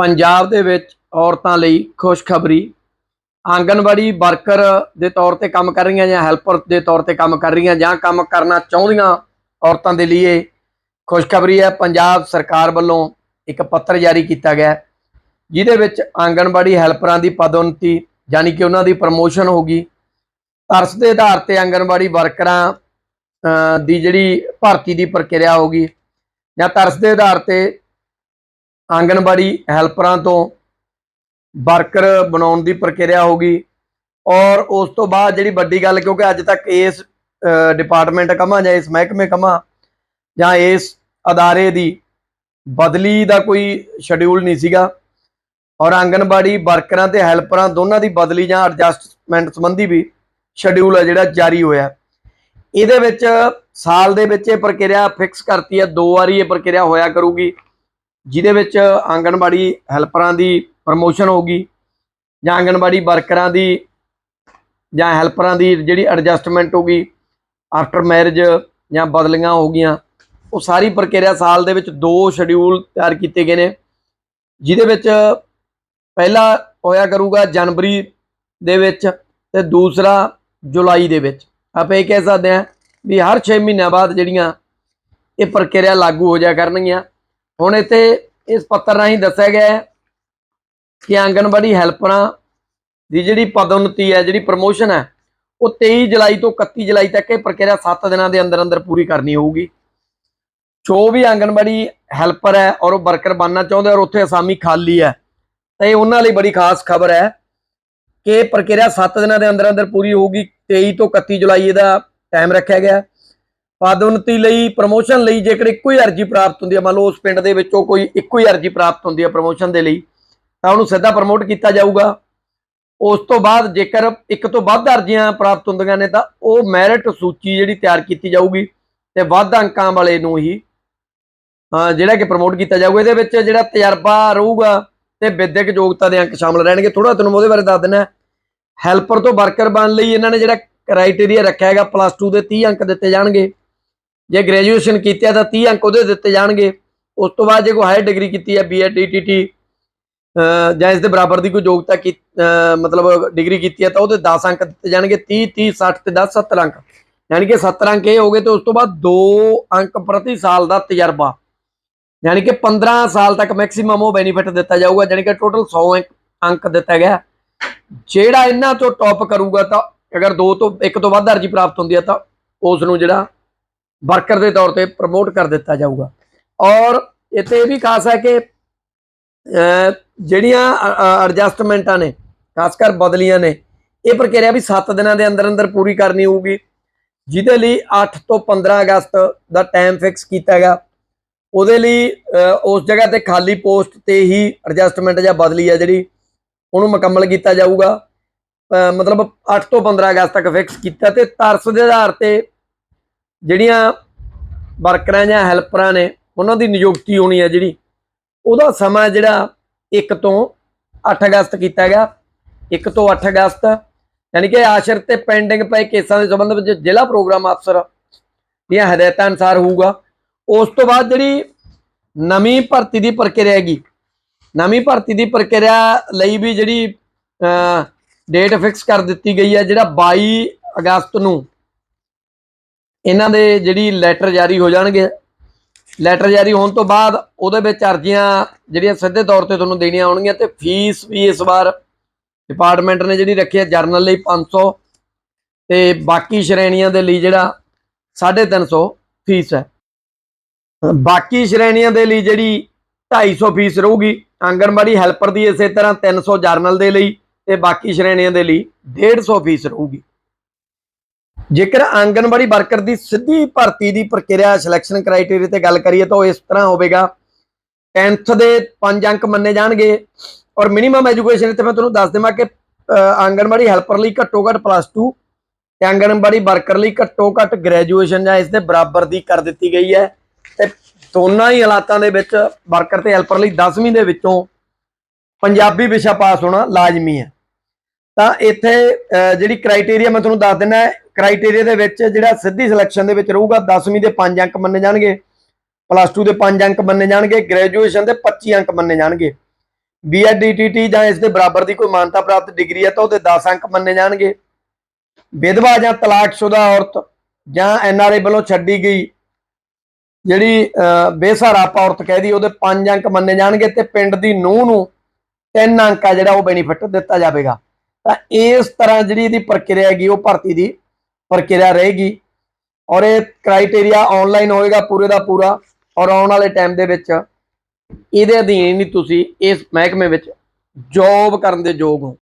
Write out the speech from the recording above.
ਪੰਜਾਬ ਦੇ ਵਿੱਚ ਔਰਤਾਂ ਲਈ ਖੁਸ਼ਖਬਰੀ। ਆਂਗਨਵਾੜੀ ਵਰਕਰ ਦੇ ਤੌਰ ਤੇ ਕੰਮ ਕਰ ਰਹੀਆਂ ਜਾਂ ਹੈਲਪਰ ਦੇ ਤੌਰ ਤੇ ਕੰਮ ਕਰ ਰਹੀਆਂ ਜਾਂ ਕੰਮ ਕਰਨਾ ਚਾਹੁੰਦੀਆਂ ਔਰਤਾਂ ਦੇ ਲਈ ਇਹ ਖੁਸ਼ਖਬਰੀ ਹੈ। ਪੰਜਾਬ ਸਰਕਾਰ ਵੱਲੋਂ ਇੱਕ ਪੱਤਰ ਜਾਰੀ ਕੀਤਾ ਗਿਆ ਜਿਹਦੇ ਵਿੱਚ ਆਂਗਨਵਾੜੀ ਹੈਲਪਰਾਂ ਦੀ ਪਦੋન્ਨਤੀ ਯਾਨੀ ਕਿ ਉਹਨਾਂ ਦੀ ਪ੍ਰਮੋਸ਼ਨ ਹੋਗੀ ਤਰਸ ਦੇ ਆਧਾਰ ਤੇ ਆਂਗਨਵਾੜੀ ਵਰਕਰਾਂ ਦੀ ਜਿਹੜੀ ਭਰਤੀ ਦੀ ਪ੍ਰਕਿਰਿਆ ਹੋਗੀ ਜਾਂ ਤਰਸ ਦੇ ਆਧਾਰ ਤੇ ਆਂਗਨਵਾੜੀ ਹੈਲਪਰਾਂ ਤੋਂ ਵਰਕਰ ਬਣਾਉਣ ਦੀ ਪ੍ਰਕਿਰਿਆ ਹੋਗੀ ਔਰ ਉਸ ਤੋਂ ਬਾਅਦ ਜਿਹੜੀ ਵੱਡੀ ਗੱਲ, ਕਿਉਂਕਿ ਅੱਜ ਤੱਕ ਇਸ ਡਿਪਾਰਟਮੈਂਟ ਕਮਾ ਜਾਂ ਇਸ ਮਹਿਕਮੇ ਕਮਾ ਜਾਂ ਇਸ ਅਦਾਰੇ ਦੀ ਬਦਲੀ ਦਾ ਕੋਈ ਸ਼ਡਿਊਲ ਨਹੀਂ ਸੀਗਾ ਔਰ ਆਂਗਨਵਾੜੀ ਵਰਕਰਾਂ ਤੇ ਹੈਲਪਰਾਂ ਦੋਨਾਂ ਦੀ ਬਦਲੀ ਜਾਂ ਐਡਜਸਟਮੈਂਟ ਸੰਬੰਧੀ ਵੀ ਸ਼ਡਿਊਲ ਹੈ ਜਿਹੜਾ ਜਾਰੀ ਹੋਇਆ। ਇਹਦੇ ਵਿੱਚ ਸਾਲ ਦੇ ਵਿੱਚ ਇਹ ਪ੍ਰਕਿਰਿਆ ਫਿਕਸ ਕਰਤੀ ਹੈ, ਦੋ ਵਾਰੀ ਇਹ ਪ੍ਰਕਿਰਿਆ ਹੋਇਆ ਕਰੂਗੀ। ਜਿਹਦੇ ਵਿੱਚ ਆਂਗਣਵਾੜੀ ਹੈਲਪਰਾਂ ਦੀ ਪ੍ਰਮੋਸ਼ਨ ਹੋਗੀ ਜਾਂ ਆਂਗਣਵਾੜੀ ਵਰਕਰਾਂ ਦੀ ਜਾਂ ਹੈਲਪਰਾਂ ਦੀ ਜਿਹੜੀ ਐਡਜਸਟਮੈਂਟ ਹੋਗੀ ਆਫਟਰ ਮੈਰਿਜ ਜਾਂ ਬਦਲੀਆਂ ਹੋ ਗਈਆਂ ਉਹ ਸਾਰੀ ਪ੍ਰਕਿਰਿਆ ਸਾਲ ਦੇ ਵਿੱਚ ਦੋ ਸ਼ਡਿਊਲ ਤਿਆਰ ਕੀਤੇ ਗਏ ਨੇ, ਜਿਹਦੇ ਵਿੱਚ ਪਹਿਲਾ ਹੋਇਆ ਕਰੂਗਾ ਜਨਵਰੀ ਦੇ ਵਿੱਚ ਤੇ ਦੂਸਰਾ ਜੁਲਾਈ ਦੇ ਵਿੱਚ। ਆਪਾਂ ਇਹ ਕਹਿ ਸਕਦੇ ਹਾਂ ਵੀ ਹਰ 6 ਮਹੀਨਿਆਂ ਬਾਅਦ ਜਿਹੜੀਆਂ ਇਹ ਪ੍ਰਕਿਰਿਆ ਲਾਗੂ ਹੋ ਜਾ ਕਰਨਗੀਆਂ। ਹੁਣ ਇੱਥੇ ਇਸ ਪੱਤਰ ਰਾਹੀਂ ਦੱਸਿਆ ਗਿਆ ਹੈ ਕਿ ਆਂਗਣਵਾੜੀ ਹੈਲਪਰਾਂ ਦੀ ਜਿਹੜੀ ਪਦੋન્ਨਤੀ ਹੈ, ਜਿਹੜੀ ਪ੍ਰਮੋਸ਼ਨ ਹੈ, ਉਹ 23 ਜੁਲਾਈ ਤੋਂ 31 ਜੁਲਾਈ ਤੱਕ ਇਹ ਪ੍ਰਕਿਰਿਆ 7 ਦਿਨਾਂ ਦੇ ਅੰਦਰ ਅੰਦਰ ਪੂਰੀ ਕਰਨੀ ਹੋਊਗੀ। ਜੋ ਵੀ ਆਂਗਣਵਾੜੀ ਹੈਲਪਰ ਹੈ ਔਰ ਉਹ ਵਰਕਰ ਬਣਨਾ ਚਾਹੁੰਦੇ ਔਰ ਉੱਥੇ ਅਸਾਮੀ ਖਾਲੀ ਹੈ, ਤਾਂ ਇਹ ਉਹਨਾਂ ਲਈ ਬੜੀ ਖਾਸ ਖਬਰ ਹੈ ਕਿ ਇਹ ਪ੍ਰਕਿਰਿਆ 7 ਦਿਨਾਂ ਦੇ ਅੰਦਰ ਅੰਦਰ ਪੂਰੀ ਹੋਊਗੀ। 23 ਤੋਂ 31 ਜੁਲਾਈ ਇਹਦਾ ਟਾਈਮ ਰੱਖਿਆ ਗਿਆ। ਹੈ। ਪਦੋન્ਨਤੀ ਲਈ ਪ੍ਰਮੋਸ਼ਨ ਲਈ ਜੇਕਰ ਇੱਕੋ ਹੀ ਅਰਜ਼ੀ ਪ੍ਰਾਪਤ ਹੁੰਦੀ ਹੈ ਮੰਨ ਲਓ ਉਸ ਪਿੰਡ ਦੇ ਵਿੱਚੋਂ ਕੋਈ ਇੱਕੋ ਹੀ ਅਰਜ਼ੀ ਪ੍ਰਾਪਤ ਹੁੰਦੀ ਹੈ ਪ੍ਰਮੋਸ਼ਨ ਦੇ ਲਈ, ਤਾਂ ਉਹਨੂੰ ਸਿੱਧਾ ਪ੍ਰਮੋਟ ਕੀਤਾ ਜਾਊਗਾ। ਉਸ ਤੋਂ ਬਾਅਦ ਜੇਕਰ ਇੱਕ ਤੋਂ ਵੱਧ ਅਰਜ਼ੀਆਂ ਪ੍ਰਾਪਤ ਹੁੰਦੀਆਂ ਨੇ, ਤਾਂ ਉਹ ਮੈਰਿਟ ਸੂਚੀ ਜਿਹੜੀ ਤਿਆਰ ਕੀਤੀ ਜਾਊਗੀ ਤੇ ਵੱਧ ਅੰਕਾਂ ਵਾਲੇ ਨੂੰ ਹੀ ਜਿਹੜਾ ਕਿ ਪ੍ਰਮੋਟ ਕੀਤਾ ਜਾਊਗਾ। ਇਹਦੇ ਵਿੱਚ ਜਿਹੜਾ ਤਜਰਬਾ ਰਹੂਗਾ ਤੇ ਵਿਦਿਅਕ ਯੋਗਤਾ ਦੇ ਅੰਕ ਸ਼ਾਮਲ ਰਹਿਣਗੇ। ਥੋੜਾ ਤੁਹਾਨੂੰ ਉਹਦੇ ਬਾਰੇ ਦੱਸ ਦਿੰਦਾ। ਹੈਲਪਰ ਤੋਂ ਵਰਕਰ ਬਣਨ ਲਈ ਇਹਨਾਂ ਨੇ ਜਿਹੜਾ ਕ੍ਰਾਈਟੇਰੀਆ ਰੱਖਿਆ ਹੈਗਾ ਪਲੱਸ 2 ਦੇ 30 ਅੰਕ ਦਿੱਤੇ ਜਾਣਗੇ। ਜੇ ਗ੍ਰੈਜੂਏਸ਼ਨ ਕੀਤੀ ਹੈ ਤਾਂ 30 ਅੰਕ ਉਹਦੇ ਦਿੱਤੇ ਜਾਣਗੇ। ਉਸ ਤੋਂ ਬਾਅਦ ਜੇ ਕੋਈ ਹਾਇਰ ਡਿਗਰੀ ਕੀਤੀ ਹੈ ਬੀਐਡ ਡੀਟੀਟੀ ਜਾਂ ਇਸ ਦੇ ਬਰਾਬਰ ਦੀ ਕੋਈ ਯੋਗਤਾ ਕੀ ਮਤਲਬ ਡਿਗਰੀ ਕੀਤੀ ਹੈ ਤਾਂ ਉਹਦੇ 10 ਅੰਕ ਦਿੱਤੇ ਜਾਣਗੇ 30 30 60 ਤੇ 10 70 ਅੰਕ। ਯਾਨੀ ਕਿ 70 ਅੰਕ ਇਹ ਹੋ ਗਏ ਤੇ ਉਸ ਤੋਂ ਬਾਅਦ 2 ਅੰਕ ਪ੍ਰਤੀ ਸਾਲ ਦਾ ਤਜਰਬਾ। ਯਾਨੀ ਕਿ 15 ਸਾਲ ਤੱਕ ਮੈਕਸਿਮਮ ਉਹ ਬੈਨੀਫਿਟ ਦਿੱਤਾ ਜਾਊਗਾ ਯਾਨੀ ਕਿ ਟੋਟਲ 100 ਅੰਕ- ਅੰਕ ਦਿੱਤਾ ਗਿਆ। ਜਿਹੜਾ ਇਹਨਾਂ ਤੋਂ ਟੌਪ ਕਰੂਗਾ ਤਾਂ ਅਗਰ ਦੋ ਤੋਂ, ਇੱਕ ਤੋਂ ਵੱਧ ਅਰਜੀ ਪ੍ਰਾਪਤ ਹੁੰਦੀ ਹੈ ਤਾਂ ਉਸ ਨੂੰ ਜਿਹੜਾ ਵਰਕਰ ਦੇ ਤੌਰ ਤੇ ਪ੍ਰਮੋਟ ਕਰ ਦਿੱਤਾ ਜਾਊਗਾ। ਔਰ ਇੱਥੇ ਇਹ ਵੀ ਖਾਸ ਹੈ ਕਿ ਜਿਹੜੀਆਂ ਐਡਜਸਟਮੈਂਟਾਂ ਨੇ, ਖਾਸ ਕਰ ਬਦਲੀਆਂ ਨੇ, ਇਹ ਪ੍ਰਕਿਰਿਆ ਵੀ 7 ਦਿਨਾਂ ਦੇ ਅੰਦਰ ਅੰਦਰ ਪੂਰੀ ਕਰਨੀ ਹੋਊਗੀ। ਜਿਹਦੇ ਲਈ 8 ਤੋਂ 15 ਅਗਸਤ ਦਾ ਟਾਈਮ ਫਿਕਸ ਕੀਤਾ ਗਿਆ। ਉਹਦੇ ਲਈ ਉਸ ਜਗ੍ਹਾ ਤੇ ਖਾਲੀ ਪੋਸਟ ਤੇ ਹੀ ਐਡਜਸਟਮੈਂਟ ਜਾਂ ਬਦਲੀ ਆ ਜਿਹੜੀ, ਉਹਨੂੰ ਮੁਕੰਮਲ ਕੀਤਾ ਜਾਊਗਾ। ਮਤਲਬ 8 ਤੋਂ 15 ਅਗਸਤ ਤੱਕ ਫਿਕਸ ਕੀਤਾ ਤੇ ਤਰਸ ਦੇ ਆਧਾਰ ਤੇ ਜਿਹੜੀਆਂ ਵਰਕਰਾਂ ਜਾਂ ਹੈਲਪਰਾਂ ਨੇ, ਉਹਨਾਂ ਦੀ ਨਿਯੁਕਤੀ ਹੋਣੀ ਹੈ ਜਿਹੜੀ, ਉਹਦਾ ਸਮਾਂ ਜਿਹੜਾ 1 ਤੋਂ 8 ਅਗਸਤ ਕੀਤਾ ਗਿਆ। 1 ਤੋਂ 8 ਅਗਸਤ, ਯਾਨੀ ਕਿ ਆਸ਼ਰ ਤੇ ਪੈਂਡਿੰਗ ਪਏ ਕੇਸਾਂ ਦੇ ਸੰਬੰਧ ਵਿੱਚ ਜ਼ਿਲ੍ਹਾ ਪ੍ਰੋਗਰਾਮ ਅਫਸਰ ਦੀਆਂ ਹਦਾਇਤਾਂ ਅਨੁਸਾਰ ਹੋਊਗਾ। ਉਸ ਤੋਂ ਬਾਅਦ ਜਿਹੜੀ ਨਵੀਂ ਭਰਤੀ ਦੀ ਪ੍ਰਕਿਰਿਆ ਹੈਗੀ, ਨਵੀਂ ਭਰਤੀ ਦੀ ਪ੍ਰਕਿਰਿਆ ਲਈ ਵੀ ਜਿਹੜੀ ਡੇਟ ਫਿਕਸ ਕਰ ਦਿੱਤੀ ਗਈ ਹੈ ਜਿਹੜਾ 22 ਅਗਸਤ ਨੂੰ ਇਹਨਾਂ ਦੇ ਜਿਹੜੀ ਲੈਟਰ ਜਾਰੀ ਹੋ ਜਾਣਗੇ। ਲੈਟਰ ਜਾਰੀ ਹੋਣ ਤੋਂ ਬਾਅਦ ਉਹਦੇ ਵਿੱਚ ਅਰਜ਼ੀਆਂ ਜਿਹੜੀਆਂ ਸਿੱਧੇ ਤੌਰ ਤੇ ਤੁਹਾਨੂੰ ਦੇਣੀਆਂ ਆਉਣਗੀਆਂ ਤੇ ਫੀਸ ਵੀ ਇਸ ਵਾਰ ਡਿਪਾਰਟਮੈਂਟ ਨੇ ਜਿਹੜੀ ਰੱਖੀ ਹੈ ਜਰਨਲ ਲਈ 500 ਤੇ ਬਾਕੀ ਸ਼੍ਰੇਣੀਆਂ ਦੇ ਲਈ ਜਿਹੜਾ 350 ਫੀਸ ਹੈ। ਬਾਕੀ ਸ਼੍ਰੇਣੀਆਂ ਦੇ ਲਈ ਜਿਹੜੀ 250 ਫੀਸ ਰਹੂਗੀ, ਆਂਗਣਵਾੜੀ ਹੈਲਪਰ ਦੀ ਇਸੇ ਤਰ੍ਹਾਂ 300 ਜਰਨਲ ਦੇ ਲਈ ਤੇ ਬਾਕੀ ਸ਼੍ਰੇਣੀਆਂ ਦੇ ਲਈ 150 ਫੀਸ ਰਹੂਗੀ। ਜੇਕਰ ਆਂਗਨਵਾੜੀ ਵਰਕਰ ਦੀ ਸਿੱਧੀ ਭਰਤੀ ਦੀ ਪ੍ਰਕਿਰਿਆ ਸਿਲੈਕਸ਼ਨ ਕ੍ਰਾਈਟੇਰੀਆ ਤੇ ਗੱਲ ਕਰੀਏ ਤਾਂ ਉਹ ਇਸ ਤਰ੍ਹਾਂ ਹੋਵੇਗਾ। 10th ਦੇ 5 ਅੰਕ ਮੰਨੇ ਜਾਣਗੇ ਔਰ ਮਿਨੀਮਮ ਐਜੂਕੇਸ਼ਨ ਤੇ ਮੈਂ ਤੁਹਾਨੂੰ ਦੱਸ ਦੇਵਾਂ ਕਿ ਅਹ, ਆਂਗਨਵਾੜੀ ਹੈਲਪਰ ਲਈ ਘੱਟੋ ਘੱਟ ਪਲੱਸ 2 ਤੇ ਆਂਗਨਵਾੜੀ ਵਰਕਰ ਲਈ ਘੱਟੋ ਘੱਟ ਗ੍ਰੈਜੂਏਸ਼ਨ ਜਾਂ ਇਸ ਦੇ ਬਰਾਬਰ ਦੀ ਕਰ ਦਿੱਤੀ ਗਈ ਹੈ। ਤੇ ਦੋਨਾਂ ਹੀ ਹਾਲਾਤਾਂ ਦੇ ਵਿੱਚ ਵਰਕਰ ਤੇ ਹੈਲਪਰ ਲਈ 10ਵੀਂ ਦੇ ਵਿੱਚੋਂ ਪੰਜਾਬੀ ਵਿਸ਼ਾ ਪਾਸ ਹੋਣਾ ਲਾਜ਼ਮੀ ਹੈ। ਤਾਂ ਇੱਥੇ ਜਿਹੜੀ ਕ੍ਰਾਈਟੇਰੀਆ ਮੈਂ ਤੁਹਾਨੂੰ ਦੱਸ ਦਿੰਦਾ ਕ੍ਰਾਈਟੇਰੀਆ ਦੇ ਵਿੱਚ ਜਿਹੜਾ ਸਿੱਧੀ ਸਿਲੈਕਸ਼ਨ ਦੇ ਵਿੱਚ ਰਹੂਗਾ 10ਵੀਂ ਦੇ 5 ਅੰਕ ਮੰਨੇ ਜਾਣਗੇ ਪਲੱਸ 2 ਦੇ 5 ਅੰਕ ਮੰਨੇ ਜਾਣਗੇ ਗ੍ਰੈਜੂਏਸ਼ਨ ਦੇ 25 ਅੰਕ ਮੰਨੇ ਜਾਣਗੇ। ਬੀਐਡਡੀਟੀਟੀ ਜਾਂ ਇਸ ਦੇ ਬਰਾਬਰ ਦੀ ਕੋਈ ਮਾਨਤਾ ਪ੍ਰਾਪਤ ਡਿਗਰੀ ਹੈ ਤਾਂ ਉਹਦੇ 10 ਅੰਕ ਮੰਨੇ ਜਾਣਗੇ। ਵਿਧਵਾ ਜਾਂ ਤਲਾਕਸ਼ੁਦਾ ਔਰਤ ਜਾਂ ਐਨਆਰਆਈ ਵੱਲੋਂ ਛੱਡੀ ਗਈ ਜਿਹੜੀ ਅਹ, ਬੇਸਹਾਰਾ ਆਪਾਂ ਔਰਤ ਕਹਿਦੀ ਉਹਦੇ 5 ਅੰਕ ਮੰਨੇ ਜਾਣਗੇ ਤੇ ਪਿੰਡ ਦੀ ਨੂੰਹ ਨੂੰ 3 ਅੰਕ ਆ ਜਿਹੜਾ ਉਹ ਬੈਨੀਫਿਟ ਦਿੱਤਾ ਜਾਵੇਗਾ। ਤਾਂ ਇਸ ਤਰ੍ਹਾਂ ਜਿਹੜੀ ਇਹਦੀ ਪ੍ਰਕਿਰਿਆ ਹੈਗੀ ਉਹ ਭਰਤੀ ਦੀ ਪ੍ਰਕਿਰਿਆ ਰਹੇਗੀ ਔਰ ਇਹ ਕ੍ਰਾਈਟੇਰੀਆ ਆਨਲਾਈਨ ਹੋਏਗਾ ਪੂਰੇ ਦਾ ਪੂਰਾ ਔਰ ਆਉਣ ਵਾਲੇ ਟਾਈਮ ਦੇ ਵਿੱਚ ਇਹਦੇ ਅਧੀਨ ਹੀ ਤੁਸੀਂ ਇਸ ਮਹਿਕਮੇ ਵਿੱਚ ਜੌਬ ਕਰਨ ਦੇ ਯੋਗ ਹੋ।